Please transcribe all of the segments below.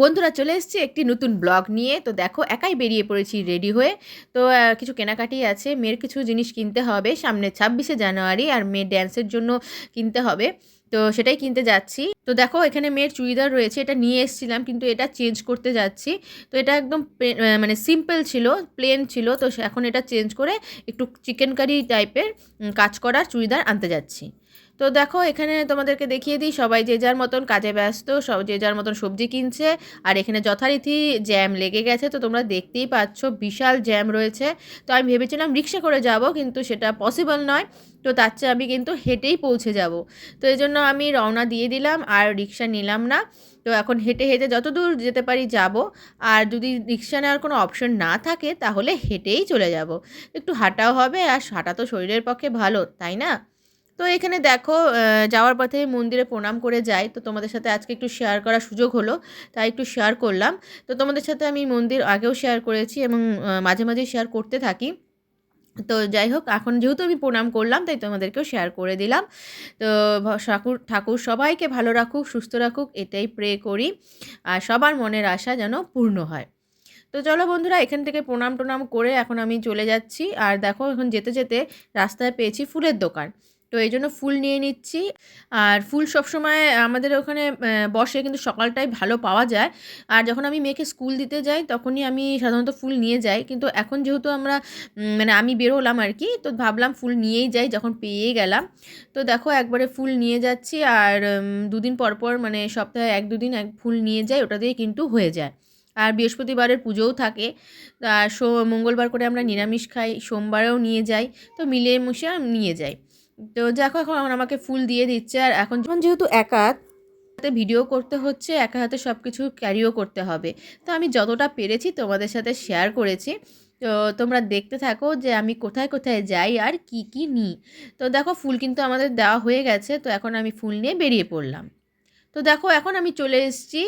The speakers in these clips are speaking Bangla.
বন্ধুরা চলে এসেছি একটি নতুন ব্লগ নিয়ে। তো দেখো, একাই বেরিয়ে পড়েছি রেডি হয়ে। তো কিছু কেনাকাটি আছে, মেয়ের কিছু জিনিস কিনতে হবে। সামনে ছাব্বিশে জানুয়ারি আর মেয়ের ড্যান্সের জন্য কিনতে হবে। তো সেটাই কিনতে যাচ্ছি। তো দেখো, এখানে মেয়ের চুড়িদার রয়েছে, এটা নিয়ে এসেছিলাম, কিন্তু এটা চেঞ্জ করতে যাচ্ছি। তো এটা একদম মানে সিম্পল ছিল প্লেন ছিল। তো এখন এটা চেঞ্জ করে একটু চিকেন কারি টাইপের কাজ করার চুড়িদার আনতে যাচ্ছি। তো দেখো, এখানে তোমাদেরকে দেখিয়ে দিই, সবাই যে যার মতন কাজে ব্যস্ত, সব যে যার মতন সবজি কিনছে, আর এখানে যথারীতি জ্যাম লেগে গেছে, তো তোমরা দেখতেই পাচ্ছ বিশাল জ্যাম রয়েছে। তো আমি ভেবেছিলাম রিক্সা করে যাব, কিন্তু সেটা পসিবল নয়, তো তার চেয়ে আমি কিন্তু হেঁটেই পৌঁছে যাব। তো এই জন্য আমি রওনা দিয়ে দিলাম, আর রিক্সা নিলাম না। তো এখন হেঁটে হেঁটে যত দূর যেতে পারি যাব, আর যদি রিক্সা নেওয়ার কোনো অপশন না থাকে, তাহলে হেঁটেই চলে যাব। একটু হাঁটাও হবে, আর হাঁটা তো শরীরের পক্ষে ভালো, তাই না? তো এখানে দেখো যাওয়ার পথে মন্দিরে প্রণাম করে যাই। তো তোমাদের সাথে আজকে একটু শেয়ার করার সুযোগ হলো, তাই একটু শেয়ার করলাম। তো তোমাদের সাথে আমি মন্দির আগেও শেয়ার করেছি এবং মাঝে মাঝে শেয়ার করতে থাকি। তো যাই হোক, এখন যেহেতু আমি প্রণাম করলাম, তাই তোমাদেরকেও শেয়ার করে দিলাম। তো ঠাকুর ঠাকুর সবাইকে ভালো রাখুক, সুস্থ রাখুক, এটাই প্রে করি। আর সবার মনের আশা যেন পূর্ণ হয়। তো চলো বন্ধুরা, এখান থেকে প্রণাম টনাম করে এখন আমি চলে যাচ্ছি। আর দেখো, এখন যেতে যেতে রাস্তায় পেয়েছি ফুলের দোকান। তো এই জন্য ফুল নিয়ে নিচ্ছি। আর ফুল সবসময় আমাদের ওখানে বসে কিন্তু সকালটাই ভালো পাওয়া যায়। আর যখন আমি মেয়েকে স্কুল দিতে যাই, তখনই আমি সাধারণত ফুল নিয়ে যাই। কিন্তু এখন যেহেতু আমরা মানে আমি বেরোলাম আর কি তো ভাবলাম ফুল নিয়েই যাই, যখন পেয়ে গেলাম। তো দেখো একবারে ফুল নিয়ে যাচ্ছি আর দুদিন পর পর মানে সপ্তাহে এক দুদিন এক ফুল নিয়ে যাই, ওটা দিয়ে কিন্তু হয়ে যায়। আর বৃহস্পতিবারের পুজোও থাকে। আর সো, মঙ্গলবার করে আমরা নিরামিষ খাই, সোমবারেও নিয়ে যাই। তো মিলে মুশে নিয়ে যাই। তো দেখো এখন আমাকে ফুল দিয়ে দিচ্ছে, আর এখন যখন যেহেতু একা হাতে ভিডিও করতে হচ্ছে, একা হাতে সব কিছু ক্যারিও করতে হবে। তো আমি যতটা পেরেছি তোমাদের সাথে শেয়ার করেছি। তো তোমরা দেখতে থাকো যে আমি কোথায় কোথায় যাই আর কি কি নিই। তো দেখো ফুল কিন্তু আমাদের দেওয়া হয়ে গেছে, তো এখন আমি ফুল নিয়ে বেরিয়ে পড়লাম। তো দেখো, এখন আমি চলে এসেছি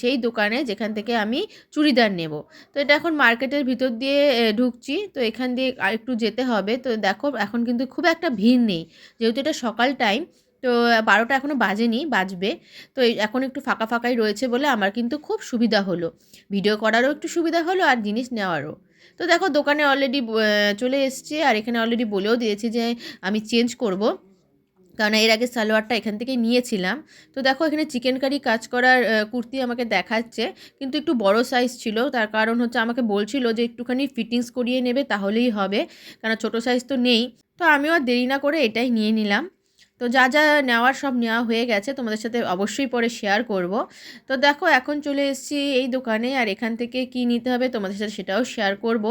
সেই দোকানে যেখান থেকে আমি চুড়িদার নেব। তো এটা এখন মার্কেটের ভিতর দিয়ে ঢুকছি। তো এখান দিয়ে আর একটু যেতে হবে। তো দেখো, এখন কিন্তু খুব একটা ভিড় নেই। যেহেতু এটা সকাল টাইম, তো বারোটা এখনও বাজেনি, বাজবে। তো এখন একটু ফাঁকা ফাঁকাই রয়েছে বলে আমার কিন্তু খুব সুবিধা হলো। ভিডিও করারও একটু সুবিধা হলো আর জিনিস নেওয়ারও। তো দেখো, দোকানে অলরেডি চলে এসছে। আর এখানে অলরেডি বলেও দিয়েছি যে আমি চেঞ্জ করব। কারণ এর আগে সালোয়ারটা এখান থেকেই নিয়েছিলাম। তো দেখো এখানে চিকেন কারি কাজ করার কুর্তি আমাকে দেখাচ্ছে। কিন্তু একটু বড় সাইজ ছিল, তার কারণ হচ্ছে আমাকে বলছিল যে একটুখানি ফিটিংস করিয়ে নেবে তাহলেই হবে কারণ ছোট সাইজ তো নেই। তো আমিও দেরি না করে এটাই নিয়ে নিলাম। তো যা যা নেওয়ার সব নেওয়া হয়ে গেছে, তোমাদের সাথে অবশ্যই পরে শেয়ার করব। তো দেখো, এখন চলে এসেছি এই দোকানে, আর এখান থেকে কি নিতে হবে তোমাদের সাথে সেটাও শেয়ার করব।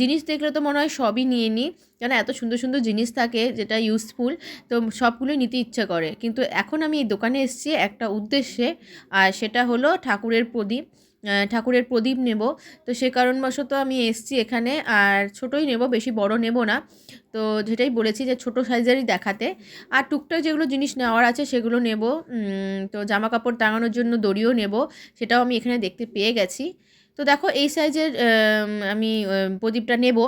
জিনিস দেখলে তো মনে হয় সবই নিয়ে নিই, কেন এত সুন্দর সুন্দর জিনিস থাকে যেটা ইউজফুল তো সবগুলোই নিতে ইচ্ছে করে। কিন্তু এখন আমি এই দোকানে এসেছি একটা উদ্দেশ্যে, আর সেটা হলো ঠাকুরের প্রদীপ। ঠাকুরের প্রদীপ নেব। তো সে কারণবশত আমি এসছি এখানে। আর ছোটোই নেব, বেশি বড় নেব না। তো যেটাই বলেছি যে ছোট সাইজেরই দেখাতে। আর টুকটাক যেগুলো জিনিস নেওয়ার আছে সেগুলো নেব। তো জামা কাপড় টাঙানোর জন্য দড়িও নেব। সেটাও আমি এখানে দেখতে পেয়ে গেছি। তো দেখো এই সাইজের আমি প্রদীপটা নেব।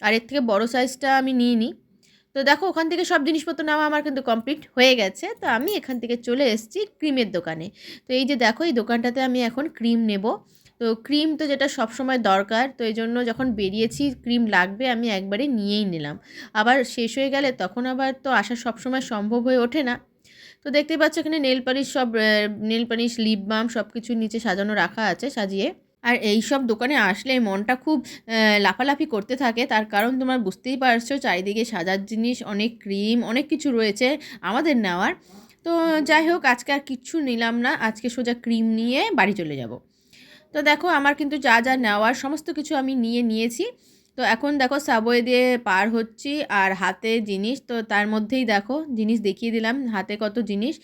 আর এর থেকে বড় সাইজটা আমি নিয়ে নিই তো দেখো, ওখান থেকে সব জিনিসপত্র নেওয়া আমার কিন্তু কমপ্লিট হয়ে গেছে। তো আমি এখান থেকে চলে এসেছি ক্রিমের দোকানে। তো এই যে দেখো, এই দোকানটাতে আমি এখন ক্রিম নেব। তো ক্রিম তো যেটা সব সময় দরকার, তো এই জন্য যখন বেরিয়েছি, ক্রিম লাগবে, আমি একবারে নিয়েই নিলাম। আবার শেষ হয়ে গেলে তখন আবার তো আসা সব সময় সম্ভব হয়ে ওঠে না। তো দেখতেই পাচ্ছ এখানে নেল পালিশ সব নেল পালিশ, লিপ বাম সব কিছু নিচে সাজানো রাখা আছে, সাজিয়ে। আর এই সব দোকানে আসলে মনটা খুব লাফালাফি করতে থাকে। তার কারণ তোমার বুঝতেই পারছ, চারিদিকে সাজার জিনিস, অনেক ক্রিম, অনেক কিছু রয়েছে আমাদের নেওয়ার। তো যাই হোক, আজকে আর কিচ্ছু নিলাম না। আজকে সোজা ক্রিম নিয়ে বাড়ি চলে যাব। তো দেখো, আমার কিন্তু যা যা নেওয়ার সমস্ত কিছু আমি নিয়ে নিয়েছি। তো এখন দেখো সাবওয়ে দিয়ে পার হচ্ছি আর হাতে জিনিস, তো তার মধ্যেই দেখো জিনিস দেখিয়ে দিলাম, হাতে কত জিনিস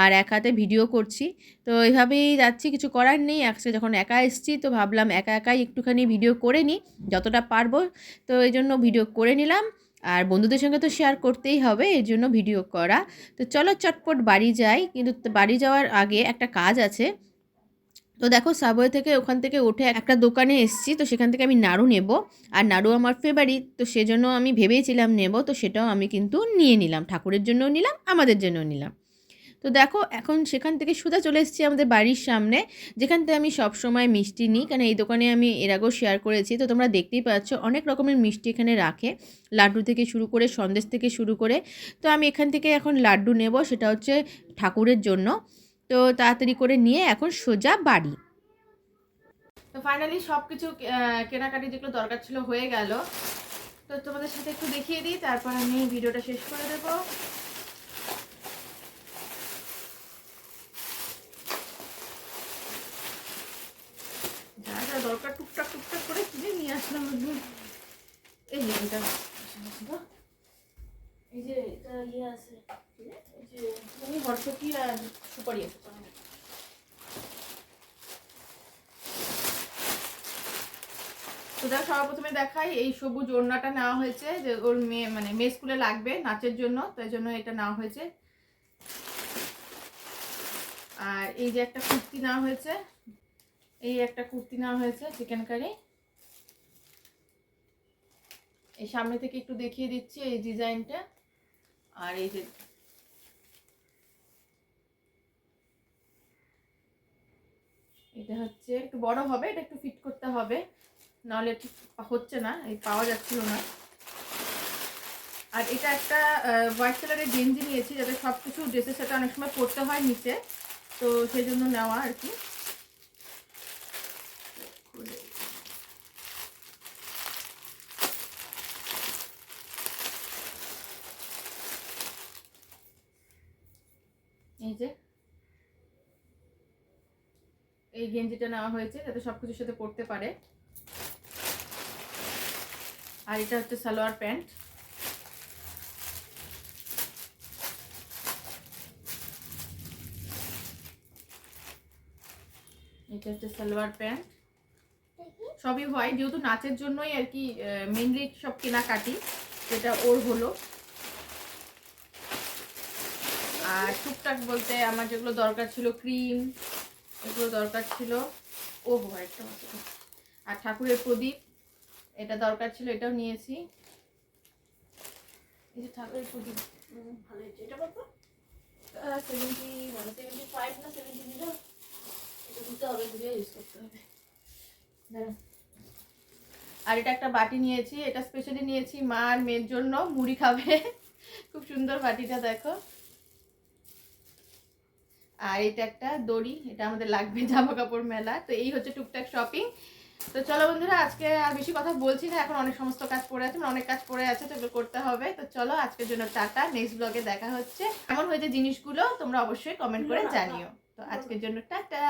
আর এক হাতে ভিডিও করছি। তো এইভাবেই যাচ্ছি, কিছু করার নেই একসাথে যখন একা এসেছি তো ভাবলাম একা একাই একটুখানি ভিডিও করে নিই, যতটা পারব। তো এই জন্য ভিডিও করে নিলাম আর বন্ধুদের সঙ্গে তো শেয়ার করতেই হবে এর জন্য ভিডিও করা। তো চলো চটপট বাড়ি যাই, কিন্তু বাড়ি যাওয়ার আগে একটা কাজ আছে। তো দেখো সাবওয়ে থেকে ওখান থেকে উঠে একটা দোকানে এসেছি, তো সেখান থেকে আমি নাড়ু নেব। আর নাড়ু আমার ফেভারিট তো সেজন্য আমি ভেবেছিলাম নেব, তো সেটাও আমি কিন্তু নিয়ে নিলাম। ঠাকুরের জন্যও নিলাম, আমাদের জন্যও নিলাম। তো দেখো, এখন সেখান থেকে সুদা চলে এসেছি আমাদের বাড়ির সামনে, যেখান থেকে আমি সব সময় মিষ্টি নিই। কারণ এই দোকানে আমি এর আগেও শেয়ার করেছি, তো তোমরা দেখতেই পাচ্ছ অনেক রকমের মিষ্টি এখানে রাখে। লাড্ডু থেকে শুরু করে, সন্দেশ থেকে শুরু করে। তো আমি এখান থেকে এখন লাড্ডু নেব, সেটা হচ্ছে ঠাকুরের জন্য। তো তাড়াতাড়ি করে নিয়ে এখন সোজা বাড়ি। তো ফাইনালি সব কিছু কেনাকাটি যেগুলো দরকার ছিল হয়ে গেল। তো তোমাদের সাথে একটু দেখিয়ে দিই, তারপর আমি ভিডিওটা শেষ করে দেবো। যা যা দরকার টুকটাক টুকটাক করে কিনে নিয়ে আসলাম এই যে এটা, এই যে এটা ইয়ে আছে। যে তুমি প্রথমে দেখাই, এই সবুজ ওড়নাটা নেওয়া হয়েছে, যে ওর মেয়ে মানে মেয়ে স্কুলে লাগবে নাচের জন্য, তাই জন্য এটা নেওয়া হয়েছে। আর এই যে একটা কুর্তি নেওয়া হয়েছে, এই একটা কুর্তি নেওয়া হয়েছে চিকেন কারি এই সামনে থেকে একটু দেখিয়ে দিচ্ছি এই ডিজাইনটা। আর এই যে এটা হচ্ছে একটু বড় হবে, এটা একটু ফিট করতে হবে। নাহলে ঠিক হচ্ছে না, এই পাওয়া যাচ্ছিল না। আর এটা একটা হোয়াইট কালারের গেঞ্জি নিয়েছি, যাতে সব কিছু ড্রেসের সাথে অনেক সময় পরতে হয় নিচে। তো সেই জন্য নেওয়া আর কি। এই যে এই গেঞ্জিটা নেওয়া হয়েছে যাতে সব কিছুর সাথে পরতে পারে। আর এটা হচ্ছে সালোয়ার প্যান্ট। এটা হচ্ছে সালোয়ার প্যান্ট। সবই হয় যেহেতু নাচের জন্যই আর কি মেনলি সব কেনাকাটি যেটা ওর হলো। আর টুকটাক বলতে আমার যেগুলো দরকার ছিল ক্রিম এগুলো দরকার ছিল। ও হোয়াইটটা আর ঠাকুরের প্রদীপ, এটা দরকার ছিল, এটাও নিয়েছি। এই যে ঠাকুরের প্রদীপ ফাইভ না করতে হবে। আর এটা একটা বাটি নিয়েছি, এটা স্পেশালি নিয়েছি মা আর মেয়ের জন্য, মুড়ি খাবে। খুব সুন্দর বাটিটা, দেখো। আর এটা একটা দড়ি এটা আমাদের লাগবে জামা কাপড় মেলা। তো এই হচ্ছে টুকটাক শপিং তো চলো বন্ধুরা আজকে আর বেশি কথা বলছি না এখন অনেক সমস্ত কাজ পড়ে আছে মানে অনেক কাজ পড়ে আছে তো করতে হবে। তো চলো আজকের জন্য টাটা নেক্সট ব্লগে দেখা হচ্ছে। এমন হয়েছে জিনিসগুলো তোমরা অবশ্যই কমেন্ট করে জানিও। তো আজকের জন্য টাটা।